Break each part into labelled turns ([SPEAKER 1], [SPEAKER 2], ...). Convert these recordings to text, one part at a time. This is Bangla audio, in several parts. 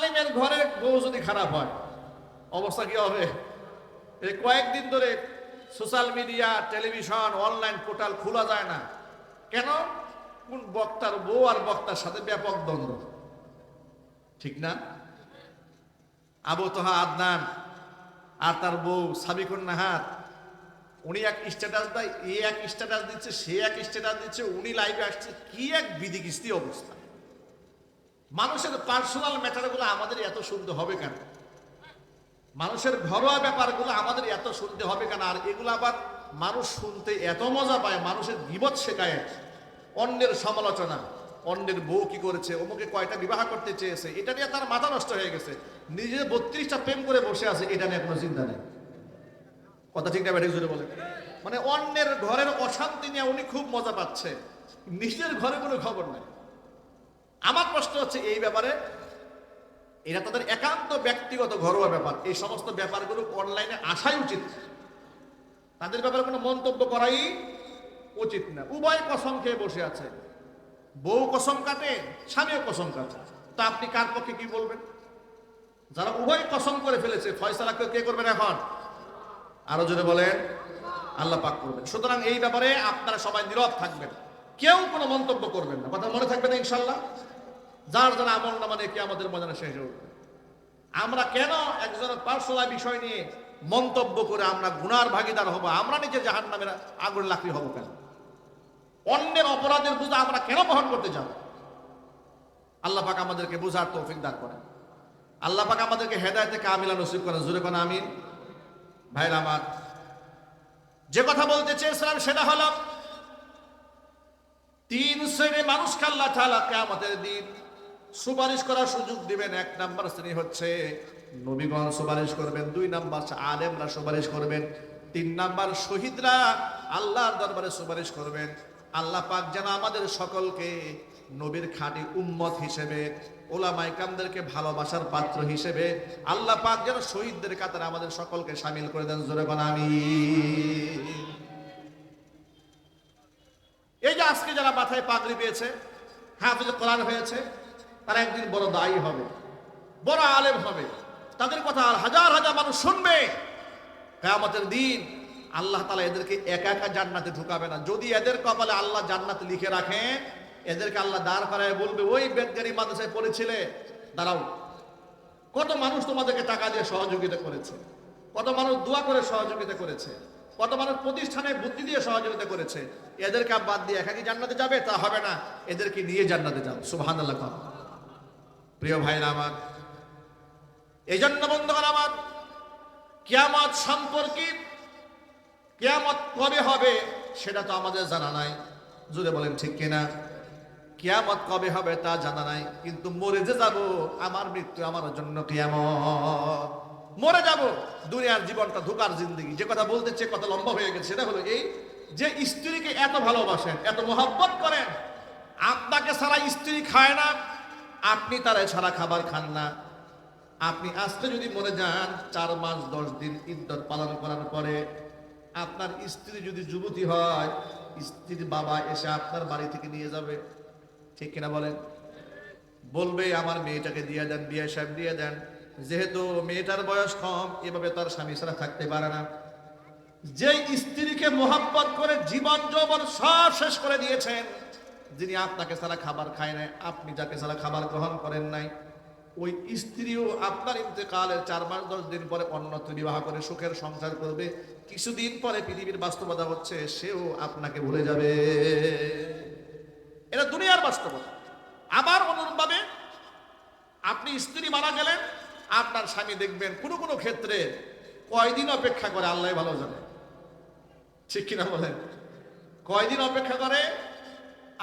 [SPEAKER 1] আলেমের ঘরের বউ যদি খারাপ হয়, অবস্থা কি হবে? এই কয়েকদিন ধরে social media, television, online portal খোলা যায় না। কেন? কোন বক্তার বউ আর বক্তার সাথে ব্যাপক দ্বন্দ্ব। ঠিক না? আবু তোহা আদনান আর তার বউ সাবিকুন নাহার উনি এক স্ট্যাটাস দেয়, এ এক স্ট্যাটাস দিচ্ছে, সে এক স্ট্যাটাস দিচ্ছে, উনি লাইভে আসছে। কি এক বিধিকিস্তি অবস্থা। মানুষের পার্সোনাল ম্যাটারগুলো আমাদের এত শুনতে হবে কেন? মানুষের ঘরোয়া ব্যাপারগুলো আমাদের এত শুনতে হবে কেন? আর এগুলো আবার মানুষ শুনতে এত মজা পায়, মানুষের বিপদ শেখায়। অন্যের সমালোচনা, অন্যের বউ কি করেছে, অমুকে কয়টা বিবাহ করতে চেয়েছে, এটা নিয়ে তার মাথা নষ্ট হয়ে গেছে। নিজে বত্রিশটা প্রেম করে বসে আছে, এটা নিয়ে কোনো চিন্তা নেই। কথা ঠিক না, ব্যাটিক জুড়ে বলে। মানে অন্যের ঘরের অশান্তি নিয়ে উনি খুব মজা পাচ্ছে। নিজের ঘরে কোনো খবর নাই। আমার প্রশ্ন হচ্ছে এই ব্যাপারে এটা তাদের একান্ত ব্যক্তিগত ঘরোয়া ব্যাপার। এই সমস্ত ব্যাপারগুলো অনলাইনে আসাই উচিত। তাদের ব্যাপারে কোনো মন্তব্য করাই উচিত না। উভয় কসম খেয়ে বসে আছে। বউ কসম কাটে, স্বামীও কসম কাটে। তা আপনি কার পক্ষে কি বলবেন? যারা উভয় কসম করে ফেলেছে, ফয়সালা কে করবেন এখন? আরও জোরে বলেন, আল্লাহ পাক করবেন। সুতরাং এই ব্যাপারে আপনারা সবাই নীরব থাকবেন। কেউ কোনো মন্তব্য করবেন না। কথা মনে থাকবে না ইনশাল্লাহ? যার যারা আমল মানে কি আমাদের মজানো শেষ হবে আমরা কেন একজনের পার্সোনাল বিষয় নিয়ে মন্তব্য করে আমরা গুনার ভাগিদার হব, আমরা নিজে জাহান নামের আগুন লাকড়ি হব কেন? অন্যের অপরাধের বোঝা আমরা কেন বহন করতে যাব? আল্লাহ পাক আমাদেরকে বোঝার তৌফিক দান করেন। আল্লাহ পাক আমাদেরকে হেদায়তে কামিলা নসিব করেন। জুরে কোন, আমিন। ভাইরা আমার, যে কথা বলতে চেয়েছিলাম সেটা হলো, তিন শ্রেণি মানুষকে আল্লাহ তাআলা কিয়ামতের দিন সুপারিশ করার সুযোগ দিবেন। এক নাম্বার শ্রেণি হচ্ছে নবীগণ সুপারিশ করবেন, দুই নাম্বার আলেমরা সুপারিশ করবেন, তিন নাম্বার শহীদরা আল্লাহর দরবারে সুপারিশ করবেন। আল্লাহ পাক যেন আমাদের সকলকে নবীর খাঁটি উম্মত হিসেবে ওলামাই কামদেরকে ভালোবাসার পাত্র হিসেবে, আল্লাহ পাক যেন শহীদদের কাতারে আমাদের সকলকে সামিল করে দেন। জোরে আমি এই যে আজকে যারা মাথায় পাগড়ি পেয়েছে, হাফিজ কোরআন হয়েছে তারা একদিন বড় দায়ী হবে, বড় আলেম হবে। তাদের কথা আর হাজার হাজার মানুষ শুনবে। কেয়ামতের দিন আল্লাহ তালা এদেরকে একা একা জান্নাতে ঢুকাবে না। যদি এদের কপালে আল্লাহ জান্নাতে লিখে রাখে, এদেরকে আল্লাহ দাঁড় করায় বলবে, ওই বেদগারি মাদ্রাসায় পড়েছিলে, দাঁড়াও। কত মানুষ তোমাদেরকে টাকা দিয়ে সহযোগিতা করেছে, কত মানুষ দোয়া করে সহযোগিতা করেছে, কত মানুষ প্রতিষ্ঠানে বুদ্ধি দিয়ে সহযোগিতা করেছে। এদেরকে বাদ দিয়ে একাকি জান্নাতে যাবে? তা হবে না। এদেরকে নিয়ে জান্নাতে যাও। সুবহান প্রিয় ভাইরা আমার এই জন্য বন্ধুগণ আমার, কিয়ামত সম্পর্কে কিয়ামত কবে হবে সেটা তো আমাদের জানা নাই। জুড়ে বলেন ঠিক কিনা? কিয়ামত কবে হবে তা জানা নাই, কিন্তু মরে যে যাব, আমার মৃত্যু আমার জন্য কিয়ামত। মরে যাব, দুনিয়ার জীবনটা ধোকার জিন্দগি। যে কথা বলতে চেয়ে কত লম্বা হয়ে গেছে, সেটা হলো এই যে স্ত্রীকে এত ভালোবাসেন, এত মোহাব্বত করেন, আপনাকে সারা স্ত্রী খায় না আপনি তারা ছাড়া খাবার খান না। আপনি আজকে যদি মরে যান, চার মাস, দশ দিন ইদ্যত পালন করার পরে আপনার স্ত্রী যদি যুবতী হয়, স্ত্রীর বাবা এসে আপনার বাড়ি থেকে নিয়ে যাবে। ঠিক কিনা বলেন? বলবে, আমার মেয়েটাকে দিয়ে দেন, বিয়ে সাহেব দিয়ে দেন। যেহেতু মেয়েটার বয়স কম, এভাবে তার স্বামী ছাড়া থাকতে পারে না। যে স্ত্রীকে মোহাম্মত করে জীবন যৌবন সব শেষ করে দিয়েছেন যিনি আপনাকে ছাড়া খাবার খায় নাই, আপনি যাকে ছাড়া খাবার গ্রহণ করেন নাই, ওই স্ত্রীও আপনার ইন্তেকালের চার মাস, দশ দিন পরে অন্যত্র বিবাহ করে সুখের সংসার করবে। কিছুদিন পরে পৃথিবীর বাস্তবতা হচ্ছে, সেও আপনাকে ভুলে যাবে। এটা দুনিয়ার বাস্তবতা। আবার অনুরূপভাবে আপনি স্ত্রী মারা গেলেন, আপনার স্বামী দেখবেন কোনো কোনো ক্ষেত্রে কয়দিন অপেক্ষা করে, আল্লাহ ভালো জানে। ঠিক কিনা বলেন? কয়দিন অপেক্ষা করে?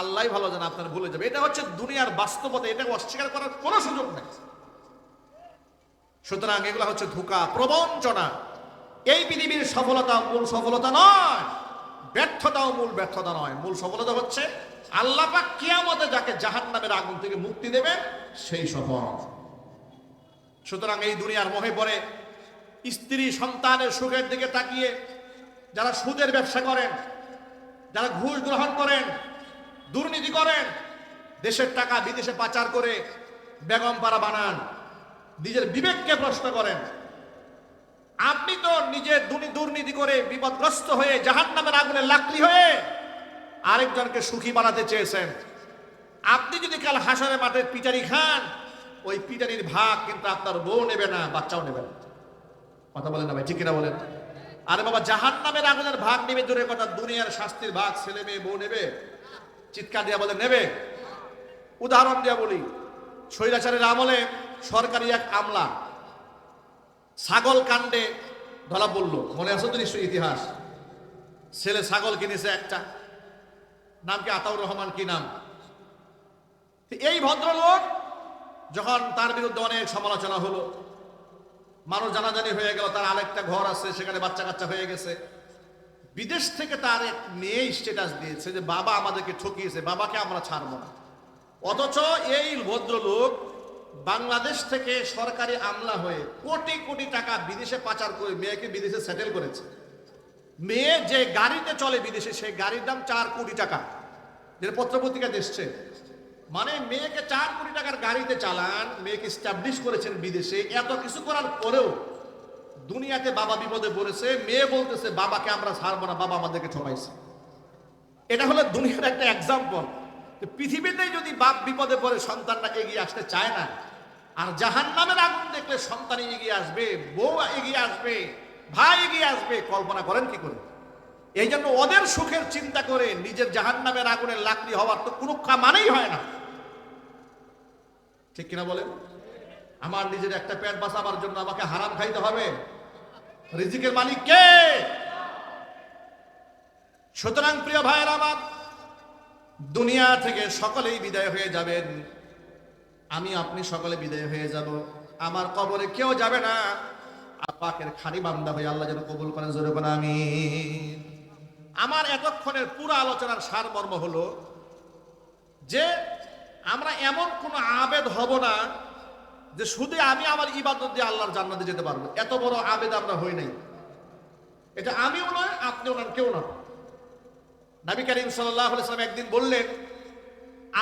[SPEAKER 1] আল্লাহ ভালো জানে, আপনার ভুলে যাবে এটা হচ্ছে দুনিয়ার বাস্তবতা এটা অস্বীকার করার কোনো সুযোগ নেই। সুতরাং এগুলো হচ্ছে ধোকা প্রবঞ্চনা এই পৃথিবীর সফলতা মূল সফলতা নয়, ব্যর্থতাও মূল ব্যর্থতা নয়। মূল সফলতা হচ্ছে আল্লাহ পাক কিয়ামতে যাকে জাহান নামের আগুন থেকে মুক্তি দেবে, সেই সফল। সুতরাং এই দুনিয়ার মোহে পড়ে স্ত্রী সন্তানের সুখের দিকে তাকিয়ে, যারা সুদের ব্যবসা করেন, যারা ঘুষ গ্রহণ করেন দুর্নীতি করেন। দেশের টাকা বিদেশে পাচার করে বেগম পাড়া বানান। নিজের বিবেককে প্রশ্ন করেন। আপনি তো নিজে দুর্নী- দুর্নীতি করে বিপদগ্রস্ত হয়ে জাহান নামের আগুনে লাকড়ি হয়ে আরেকজনকে সুখী বানাতে চেয়েছেন। আপনি যদি কাল হাসরে মাঠে পিটারি খান, ওই পিটারির ভাগ কিন্তু আপনার বউ নেবে না, বাচ্চাও নেবে না। কথা বলেন না ভাই, ঠিক কিনা বলেন? আরে বাবা জাহান নামের আগুনের ভাগ নেবে দূরের কথা, দুনিয়ার শাস্তির ভাগ ছেলে মেয়ে বউ নেবে? চিৎকার দিয়া বলে, নেবে? উদাহরণ দিয়া বলি, স্বৈরাচারের আমলে সরকারি এক আমলা ছাগল কাণ্ডে ধরা পড়ল। মনে আছে তো নিশ্চয়ই ইতিহাস? ছেলে ছাগল কিনেছে একটা। নাম কি আতাউর রহমান কি নাম? এই ভদ্রলোক যখন তার বিরুদ্ধে অনেক সমালোচনা হলো, মানুষ জানাজানি হয়ে গেল, তার আরেকটা ঘর আছে, সেখানে বাচ্চা কাচ্চা হয়ে গেছে। বিদেশ থেকে তার এক মেয়ে স্ট্যাটাস দিয়েছে যে বাবা আমাদেরকে ঠকিয়েছে, বাবাকে আমরা ছাড়বো না। অথচ এই ভদ্রলোক বাংলাদেশ থেকে সরকারি আমলা হয়ে কোটি কোটি টাকা বিদেশে পাচার করে মেয়েকে বিদেশে সেটেল করেছে। মেয়ে যে গাড়িতে চলে বিদেশে, সেই গাড়ির দাম চার কোটি টাকা। যেটা পত্রপত্রিকা দেখছে মানে মেয়েকে চার কোটি টাকার গাড়িতে চালান, মেয়েকে স্টাবলিশ করেছেন বিদেশে। এত কিছু করার পরেও দুনিয়াতে বাবা বিপদে পড়েছে, মেয়ে বলতেছে, বাবাকে আমরা ছাড়বো না, বাবা আমাদেরকে ঠকাইছে এটা হলো দুনিয়ার একটা এক্সাম্পল পৃথিবীতেই যদি বাপ বিপদে পড়ে, সন্তানরা এগিয়ে আসতে চায় না, আর জাহান নামের আগুন দেখলে সন্তান এগিয়ে আসবে, বউ এগিয়ে আসবে, ভাই এগিয়ে আসবে, কল্পনা করেন কি করে? এই জন্য ওদের সুখের চিন্তা করে নিজের জাহান নামের আগুনের লাকড়ি হওয়ার তো কোনো মানেই হয় না। ঠিক কিনা বলেন? আমার নিজের একটা পেট বাঁচাবার জন্য আমাকে হারাম খাইতে হবে। রিজিকের মালিক কে? সুতরাং প্রিয় ভাইয়ের আমার, দুনিয়া থেকে সকলেই বিদায় হয়ে যাবেন। আমি, আপনি সকলে বিদায় হয়ে যাব। আমার কবরে কেউ যাবে না। আপাকের খানি বান্দা হয়ে আল্লাহ যেন কবুল করেন, জোরে আমি আমার এতক্ষণের পুরো আলোচনার সারমর্ম হলো যে, আমরা এমন কোনো আবেদ হব না যে শুধু আমি আমার ইবাদত দিয়ে আল্লাহর জান্নাতে যেতে পারব। এত বড় আবেদ আমরা হই নাই। এটা আমিও নয়, আপনিও নন, কেউ না নবী করিম সাল্লাম একদিন বললেন,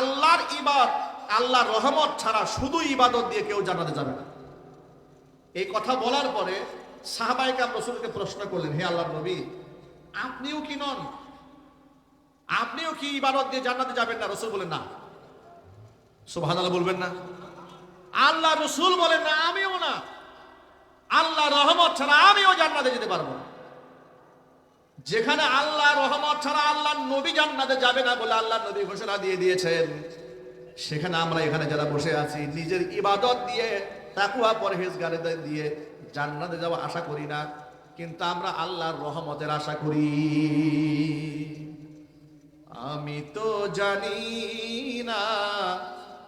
[SPEAKER 1] আল্লাহর ইবাদ, আল্লাহর রহমত ছাড়া শুধু ইবাদত দিয়ে কেউ জানাতে যাবে না। এই কথা বলার পরে সাহাবাইকার রসুলকে প্রশ্ন করলেন, হে আল্লাহ নবী, আপনিও কি নন? আপনিও কি ইবাদত দিয়ে জান্নাতে যাবেন না? রসুল বলেন না। সুবহান বলবেন না। আল্লাহ রসুল বলেন, না, আমিও না। আল্লাহ রহমত ছাড়া আমিও জান্নাতে যেতে পারব না। যেখানে আল্লাহ রহমত ছাড়া আল্লাহ নবী জান্নাতে যাবে না বলে আল্লাহ নবী ঘোষণা দিয়ে দিয়েছেন, সেখানে আমরা এখানে যারা বসে আছি, নিজের ইবাদত দিয়ে তাকুয়া পরহেজগারে দিয়ে জান্নাতে যাওয়া আশা করি না, কিন্তু আমরা আল্লাহর রহমতের আশা করি। আমি তো জানি না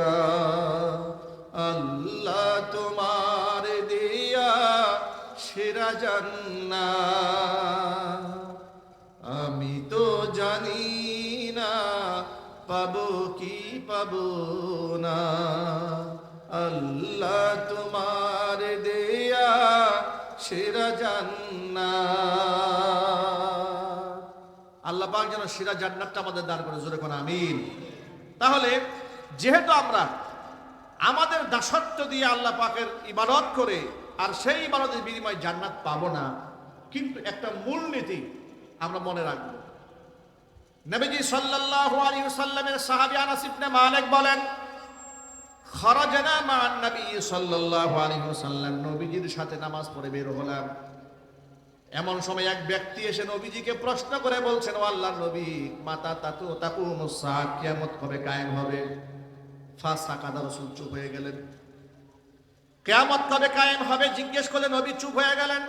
[SPEAKER 1] না আল্লাহ তোমার দেয়া সেরা জান্না। আমি তো জানি না পাবো কি পাবো না আল্লাহ তোমার দেয়া সেরা জান্না। আল্লাহ পাক যেন সেরা জান্নাতটা আমাদের দান করে, জোরে কোন আমিন। তাহলে যেহেতু আমরা আমাদের দাসত্ব দিয়ে আল্লাহ পাকের ইবাদত করে, আর সেই ইবাদতের বিনিময়ে জান্নাত পাবো না, কিন্তু একটা মূলনীতি আমরা মনে রাখব। নবীজি সাল্লাল্লাহু আলাইহি ওয়াসাল্লামের সাহাবী আনাস ইবনে মালিক বলেন, খরাজনা মান নবী সাল্লাল্লাহু আলাইহি ওয়াসাল্লাম। নবীজির সাথে নামাজ পড়ে বের হলাম। এমন সময় এক ব্যক্তি এসে নবীজিকে প্রশ্ন করে বলছেন, ও আল্লাহ নবী, মাতা তাতু তাকু মুসা, কিয়ামত কবে কায়েম হবে? চুপ হয়ে গেলেন। কেয়ামত কবে কায়েম হবে? জিজ্ঞেস করলে নবী চুপ হয়ে গেলেন।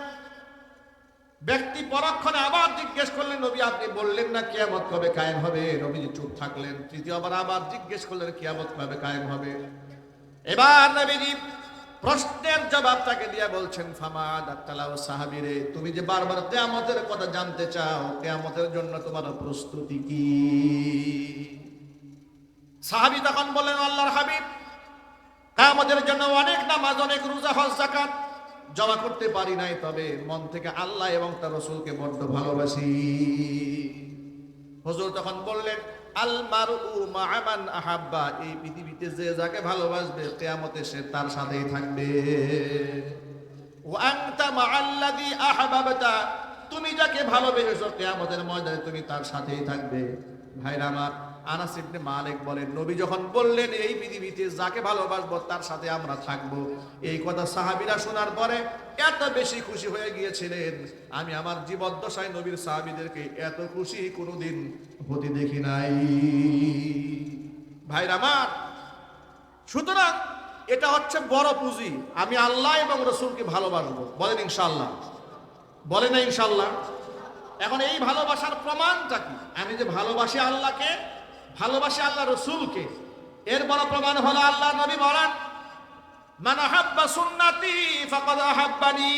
[SPEAKER 1] ব্যক্তি পরক্ষণে আবার জিজ্ঞেস করলেন, নবী, আপনি বললেন না কিয়ামত কবে কায়েম হবে? নবীজি চুপ থাকলেন। তৃতীয়বার আবার জিজ্ঞেস করলেন, কিয়ামত কবে কায়েম হবে? এবার নবীজি প্রশ্নের জবাব তাকে দিয়ে বলছেন ফামাদ আত্তালাও সাহাবিরে তুমি যে বারবার কেয়ামতের কথা জানতে চাও, কেয়ামতের জন্য তোমার প্রস্তুতি কি? সাহাবি তখন বললেন, আল্লাহর হাবিব, কায়ামতের জন্য অনেক নামাজ, অনেক রোজা, হজ জাকাত জমা করতে পারি নাই, তবে মন থেকে আল্লাহ এবং তার রসুলকে বড্ড ভালোবাসি। হুজুর তখন বললেন আল মারু মা'মান আহাব্বা, এই পৃথিবীতে যে যাকে ভালোবাসবে, কেয়ামতে সে তার সাথেই থাকবে। ওয়া আনতা মা'আল্লাযী তুমি যাকে ভালোবেসেছো, কেয়ামতের ময়দানে তুমি তার সাথেই থাকবে। ভাইরা আমার আনাস ইবনে মালিক বলেন, নবী যখন বললেন এই পৃথিবীতে যাকে ভালোবাসবো তার সাথে আমরা থাকব, এই কথা সাহাবীরা শোনার পরে এত বেশি খুশি হয়ে গিয়েছিলেন। আমি আমার জীবদ্দশায় নবীর সাহাবীদেরকে এত খুশি কোনোদিন হতে দেখি নাই। ভাইরা আমার, সুতরাং এটা হচ্ছে বড় পুঁজি। আমি আল্লাহ এবং রসুলকে ভালোবাসবো। বলেন ইনশাল্লাহ বলে না ইনশাল্লাহ এখন এই ভালোবাসার প্রমাণটা কি? আমি যে ভালোবাসি আল্লাহকে ভালোবাসি আল্লাহ রসুলকে। এর বড় প্রমাণ হলো আল্লাহ নবী বলেন, মান আহাব্বা সুন্নাতি ফাকাদ আহাব্বানি।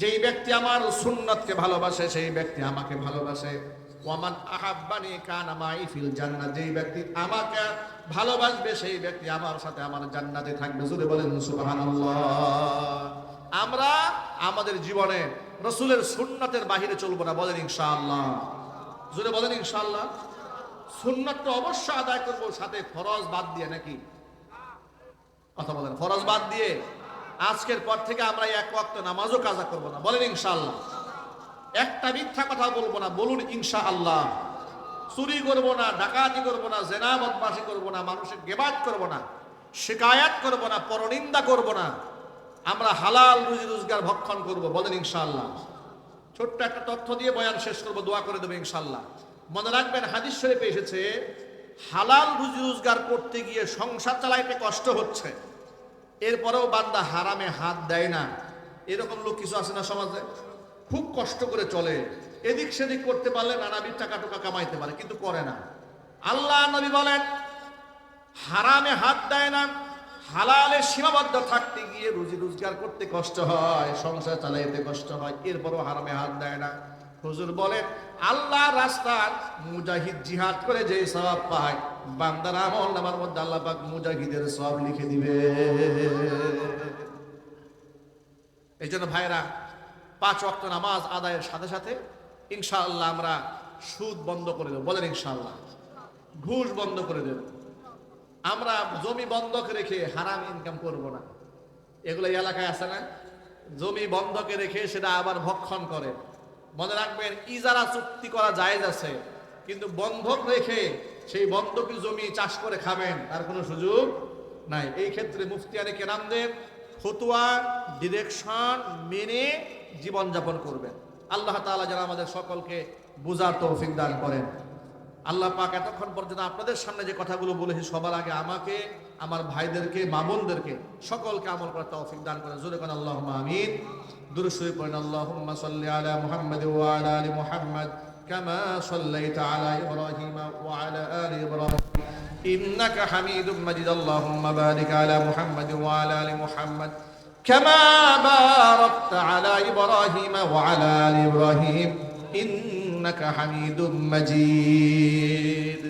[SPEAKER 1] যেই ব্যক্তি আমার সুন্নতকে ভালোবাসে, সেই ব্যক্তি আমাকে ভালোবাসে। ওয়ামান আহাব্বানি কানা মাই ফিল জান্নাত। যেই ব্যক্তি আমাকে ভালোবাসবে, সেই ব্যক্তি আমার সাথে আমার জান্নাতে থাকবে। জুড়ে বলেন, সুবহানাল্লাহ। আমরা আমাদের জীবনে রসুলের সুন্নতের বাহিরে চলবো না, বলেন ইনশাআল্লাহ। জুড়ে বলেন ইনশাআল্লাহ। সুন্নত তো অবশ্যই আদায় করব, সাথে ফরজ বাদ দিয়ে নাকি? কথা বলেন, ফরজ বাদ দিয়ে আজকের পর থেকে আমরা এক ওয়াক্ত নামাজও কাজা করব না। বলেন ইনশাআল্লাহ। একটা মিথ্যা কথা বলব না, বলুন ইনশা আল্লাহ চুরি করব না, ডাকাতি করব না, জেনা, বদমাশি করব না, মানুষের গেবাদ করব না, শিকায়াত করব না, পরনিন্দা করব না, আমরা হালাল রুজি রোজগার ভক্ষণ করব, বলেন ইনশাআল্লাহ। ছোট্ট একটা তথ্য দিয়ে বয়ান শেষ করব, দোয়া করে দেবো ইনশাআল্লাহ। মনে রাখবেন, হাদিস শরীফে এসেছে, হালাল রুজি রোজগার করতে গিয়ে সংসার চালাইতে কষ্ট হচ্ছে, এরপরেও বান্দা হারামে হাত দেয় না। এরকম লোক কিছু আছে না সমাজে? খুব কষ্ট করে চলে, এদিক সেদিক করতে পারলে নানাবিধ টাকা টোকা কামাইতে পারে, কিন্তু করে না। আল্লাহ নবী বলেন, হারামে হাত দেয় না, হালালে সীমাবদ্ধ থাকতে গিয়ে রুজি রোজগার করতে কষ্ট হয়, সংসার চালাইতে কষ্ট হয়, এরপরও হারামে হাত দেয় না। হুজুর বলেন, আল্লাহ রাস্তার মুজাহিদ জিহাদ করে যে সবাব পায়, বান্দার আমল নামার মধ্যে আল্লাহ পাক মুজাহিদের সব লিখে দিবে। এই জন্য ভাইরা পাঁচ ওয়াক্ত নামাজ আদায়ের সাথে সাথে ইনশাআল্লাহ আমরা সুদ বন্ধ করে দেব। বলেন ইনশাআল্লাহ। ঘুষ বন্ধ করে দেব। আমরা জমি বন্ধক রেখে হারাম ইনকাম করব না। এগুলো এলাকায় আছে না? জমি বন্ধকে রেখে সেটা আবার ভক্ষণ করে। মনে রাখবেন, ইজারা চুক্তি করা জায়েজ আছে, কিন্তু বন্ধক রেখে সেই বন্ধকি জমি চাষ করে খাবেন, তার কোনো সুযোগ নাই। এই ক্ষেত্রে মুফতিয়ানে কেরামদের ফতুয়া, ডিরেকশন মেনে জীবনযাপন করবেন। আল্লাহ তাআলা যেন আমাদের সকলকে বুঝার তৌফিক দান করেন। আল্লাহ পাক এতক্ষণ পর্যন্ত আপনাদের সামনে যে কথাগুলো বলেছি সবার আগে আমাকে আমার ভাইদেরকে মা বোনদেরকে সকলকে আমল করার তৌফিক দান করেন জোরে কোন আল্লাহ আমিন দুরুশরী পড়েন আল্লাহুম্মা সাল্লি আলা মুহাম্মাদ ওয়া আলা আলি মুহাম্মাদ كما صليت على إبراهيم وعلى آل إبراهيم إنك حميد مجيد اللهم بارك على محمد وعلى آل محمد كما باركت على إبراهيم وعلى آل إبراهيم إنك حميد مجيد